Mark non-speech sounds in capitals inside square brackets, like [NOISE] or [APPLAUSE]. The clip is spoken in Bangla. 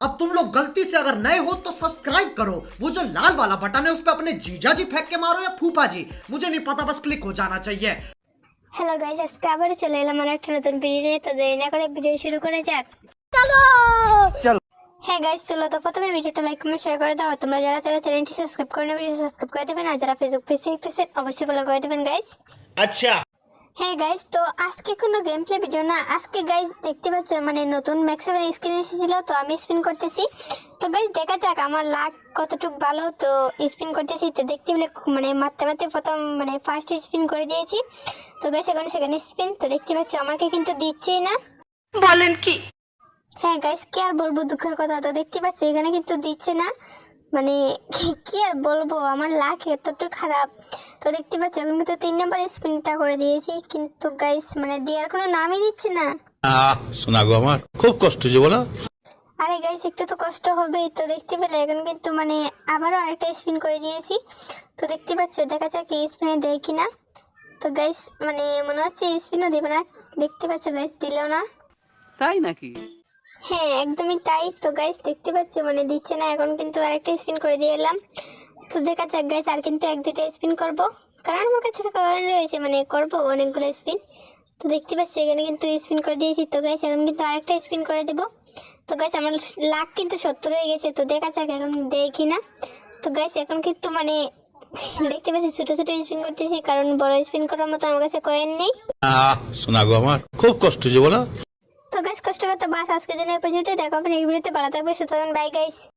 अब तुम लोग गलती से अगर नए हो तो सब्सक्राइब करो वो जो लाल वाला बटन है उस पर अपने जीजा जी फेंक के मारो या फूफा जी मुझे नहीं पता बस क्लिक हो जाना चाहिए হ্যালো গাইজ আজকে আবার চলে এলাম আমার একটা নতুন ভিডিও নিয়ে তো দেরি না করে ভিডিও শুরু করে যাক হ্যাঁ গাইজ চলো তো প্রথমে ভিডিওটা লাইক কমেন্ট শেয়ার করে দাও আর তোমরা যারা যারা চ্যানেলটি সাবস্ক্রাইব করে নেবে সাবস্ক্রাইব করে দেবেন আর যারা ফেসবুক পেজে দেখতেছেন অবশ্যই ফলো করে দেবেন গাইজ अच्छा হ্যাঁ গাইজ তো আজকে কোনো গেম প্লে ভিডিও না। আজকে গাইজ দেখতে পাচ্ছ মানে নতুন ম্যাক্সের স্ক্রিন এসেছিল তো আমি স্পিন করতেছি। তো গাইজ দেখা যাক আমার লাক কতটুক ভালো তো স্পিন করতেছি। তো দেখতে পেলে মানে মারতে মারতে প্রথম মানে ফার্স্ট স্পিন করে দিয়েছি। তো গাইজ এখন সেখানে স্পিন তো দেখতে পাচ্ছ আমাকে কিন্তু দিচ্ছেই না। বলেন কি? হ্যাঁ গাইস কি আর বলব দুঃখের কথা। তো দেখতে পাচ্ছ এখানে কিন্তু দিচ্ছে না। মানে কি- কি আর বলব? আমার লাখ এতটুকু খারাপ। তো দেখতে পাচ্ছ এখন কিন্তু তিন নম্বর স্পিনটা করে দিয়েছি। কিন্তু গাইস মানে দেওয়ার কোনো নামই নিচ্ছে না। আহ শোনা গো আমার খুব কষ্ট যে বলো। আরে গাইস একটু তো কষ্ট হবেই। তো দেখতে পেলে এখন কিন্তু মানে আবারও আরেকটা স্পিন করে দিয়েছি। তো দেখতে পাচ্ছ দেখা যাক এই স্পিনে দেয় কিনা। তো গাইস মানে মনে হচ্ছে স্পিনও দেবে না। দেখতে পাচ্ছ গাইস দিল না। তাই নাকি? হ্যাঁ একদমই তাই। তো গাইস দেখতে পাচ্ছ মানে দিচ্ছে না, এখন কিন্তু আরেকটা স্পিন করে দিয়ে এলাম। তো দেখা যাক গাইস আর কিন্তু এক দুটো স্পিন করব। কারণ আমার কাছে কয়েন রয়েছে মানে করব অনেকগুলো স্পিন তো দেখতে পাচ্ছি, এখানে কিন্তু স্পিন করে দিয়েছি। তো গাইস এখন কিন্তু আরেকটা স্পিন করে দেবো। তো গাইস আমার লাখ কিন্তু সত্তর হয়ে গেছে। তো দেখা যাক, এখন দেয় কি না তো গাইস এখন কিন্তু মানে [LAUGHS] দেখতে পাচ্ছি, ছোট ছোট স্পিন করতেছি। কারণ বড় স্পিন করার মতো আমার কাছে কয়েন নেই। আহ শোনা গো আমার, খুব কষ্ট যে বলো তো গাইস কষ্ট করতে বাস আজকের জন্য পর্যন্ত দেখা হবে নেক্সট ভিডিওতে ভালো থাকবে সুতরাং বাই গাইস